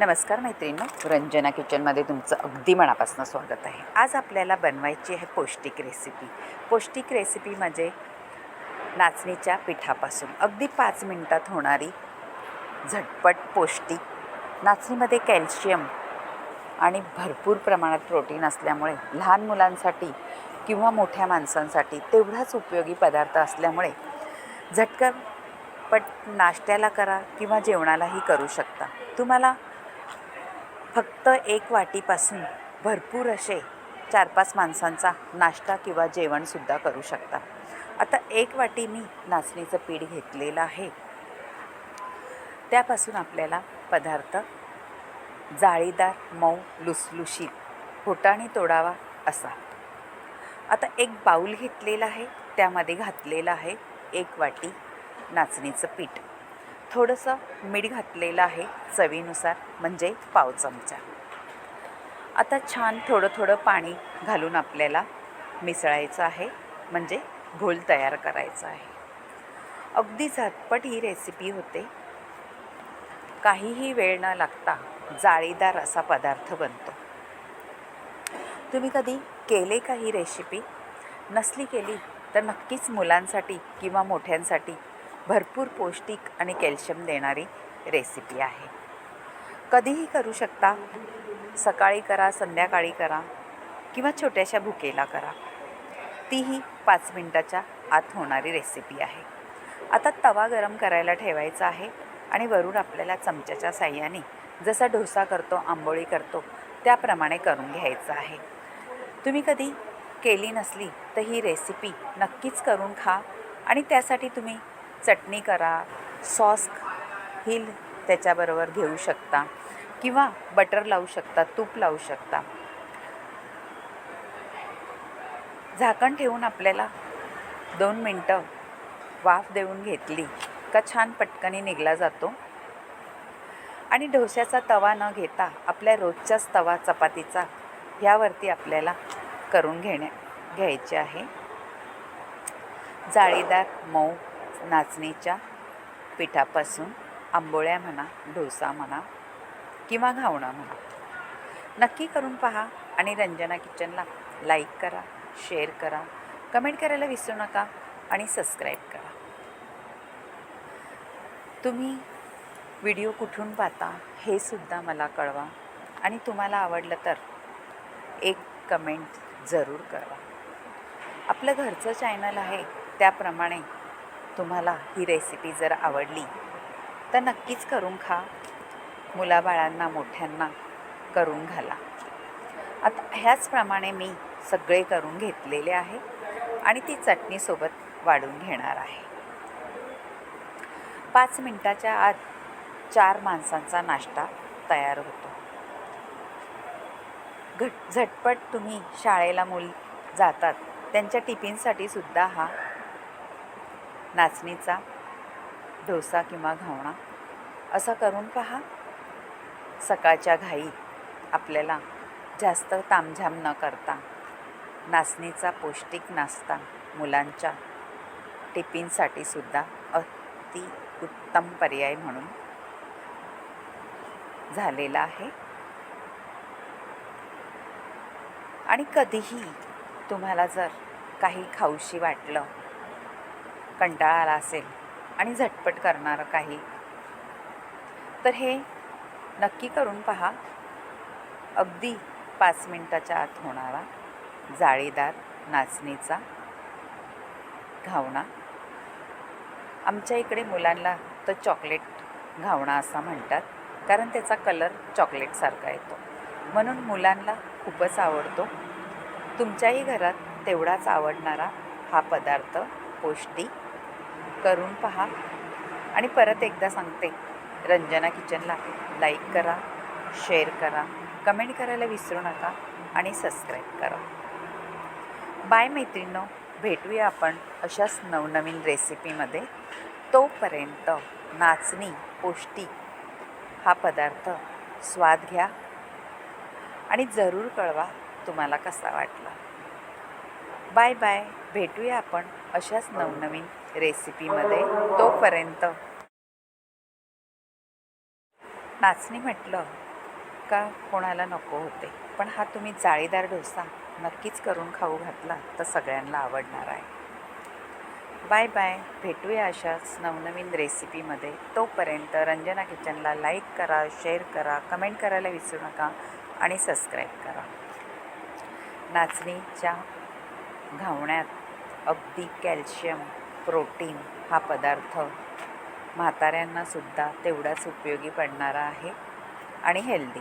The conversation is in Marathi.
नमस्कार मैत्रिणींनो रंजना किचनमध्ये तुमचं अगदी मनापासून स्वागत आहे. आज आपल्याला बनवायची आहे पौष्टिक रेसिपी पौष्टिक रेसिपी म्हणजे नाचणीच्या पिठापासून. अगदी पाच मिनटात होणारी झटपट पौष्टिक नाचणीमध्ये कॅल्शियम आणि भरपूर प्रमाणात प्रोटीन असल्यामुळे लहान मुलांसाठी किंवा मोठ्या माणसांसाठी तेवढाच उपयोगी पदार्थ असल्यामुळे झटकन पट नाश्त्याला करा किंवा जेवणालाही करू शकता. तुम्हाला फक्त एक वाटीपासून भरपूर असे चार पाच माणसांचा नाश्ता किंवा जेवणसुद्धा करू शकता. आता एक वाटी मी नाचणीचं पीठ घेतलेलं आहे. त्यापासून आपल्याला पदार्थ जाळीदार मऊ लुसलुशीत होटाने तोडावा असा. आता एक बाऊल घेतलेला आहे त्यामध्ये घातलेलं आहे एक वाटी नाचणीचं पीठ. थोडंसं मीठ घातलेलं आहे चवीनुसार म्हणजे पाव चमचा. आता छान थोडं थोडं पाणी घालून आपल्याला मिसळायचं आहे म्हणजे घोल तयार करायचा आहे. अगदी झटपट ही रेसिपी होते. काहीही वेळ न लागता जाळीदार असा पदार्थ बनतो. तुम्ही कधी केले का ही रेसिपी नसली केली तर नक्कीच मुलांसाठी किंवा मोठ्यांसाठी भरपूर पौष्टिक आणि कॅल्शियम देणारी रेसिपी आहे. कधीही करू शकता. सकाळी करा संध्याकाळी करा किंवा छोट्याशा भुकेला करा. तीही पाच मिनटाच्या आत होणारी रेसिपी आहे. आता तवा गरम करायला ठेवायचा आहे आणि वरून आपल्याला चमच्याच्या साह्याने जसा डोसा करतो आंबोळी करतो त्याप्रमाणे करून घ्यायचं आहे. तुम्ही कधी केली नसली तर ही रेसिपी नक्कीच करून खा आणि त्यासाठी तुम्ही चटणी करा सॉस ही त्याच्याबरोबर घेऊ शकता. किंवा बटर लावू शकता तूप लावू शकता. झाकण ठेवून आपल्याला दोन मिनटं वाफ देऊन घेतली का छान पटकनी निघला जातो. आणि डोश्याचा तवा न घेता आपल्या रोजच्याच तवा चपातीचा ह्यावरती आपल्याला करून घेण्या घ्यायचे आहे. जाळीदार मऊ नाचणीच्या पिठापासून आंबोळ्या म्हणा डोसा म्हणा किंवा घावणं म्हणा. नक्की करून पहा आणि रंजना किचनला लाईक करा शेअर करा कमेंट करायला विसरू नका आणि सबस्क्राईब करा. तुम्ही व्हिडिओ कुठून पाहता हे सुद्धा मला कळवा आणि तुम्हाला आवडलं तर एक कमेंट जरूर करा. आपलं घरचं चॅनल आहे त्याप्रमाणे तुम्हाला ही रेसिपी जर आवडली तर नक्कीच करून खा. मुलाबाळांना मोठ्यांना करून घाला. आता ह्याचप्रमाणे मी सगळे करून घेतलेले आहे आणि ती चटणीसोबत वाढून घेणार आहे. पाच मिनटाच्या आत चार माणसांचा नाश्ता तयार होतो. घट झटपट तुम्ही शाळेला मूल जातात. त्यांच्या टिफिनसाठी सुद्धा हा नाचणीचा डोसा किंवा घावणा असा करून पहा. सकाळच्या घाईत आपल्याला जास्त तामझाम न करता नाचणीचा पौष्टिक नाश्ता मुलांच्या टिफिनसाठी सुद्धा अति उत्तम पर्याय म्हणून झालेला आहे. आणि कधीही तुम्हाला जर काही खाऊशी वाटलं कंटाळा आला असेल आणि झटपट करणारं काही. तर हे नक्की करून पहा. अगदी पाच मिनटाच्या आत होणारा जाळीदार नाचणीचा घावणा. आमच्या इकडे मुलांना तर चॉकलेट घावणा असा म्हणतात कारण त्याचा कलर चॉकलेटसारखा येतो. म्हणून मुलांना खूपच आवडतो. तुमच्याही घरात तेवढाच आवडणारा हा पदार्थ पौष्टिक करून पहा. आणि परत एकदा सांगते रंजना किचनला लाईक करा शेअर करा कमेंट करायला विसरू नका आणि सबस्क्राईब करा. बाय मैत्रिणो भेटूया आपण अशाच नवनवीन रेसिपीमध्ये तोपर्यंत नाचणी पौष्टिक हा पदार्थ स्वाद घ्या. आणि जरूर कळवा तुम्हाला कसा वाटला. Bye bye. भेटूया आपण अशाच नवनवीन रेसिपीमध्ये तोपर्यंत. नाचणी म्हटलं का कोणाला नको होते पण हा तुम्ही जाळीदार डोसा नक्कीच करून खाऊ घातला तर सगळ्यांना आवडणार आहे. Bye bye. भेटूया अशाच नवनवीन रेसिपीमध्ये. तोपर्यंत रंजना किचनला लाईक करा शेअर करा कमेंट करायला विसरू नका आणि सबस्क्राईब करा. नाचणीच्या घावण्यात अगदी कॅल्शियम प्रोटीन हा पदार्थ म्हाताऱ्यांनासुद्धा तेवढाच उपयोगी पडणारा आहे आणि हेल्दी.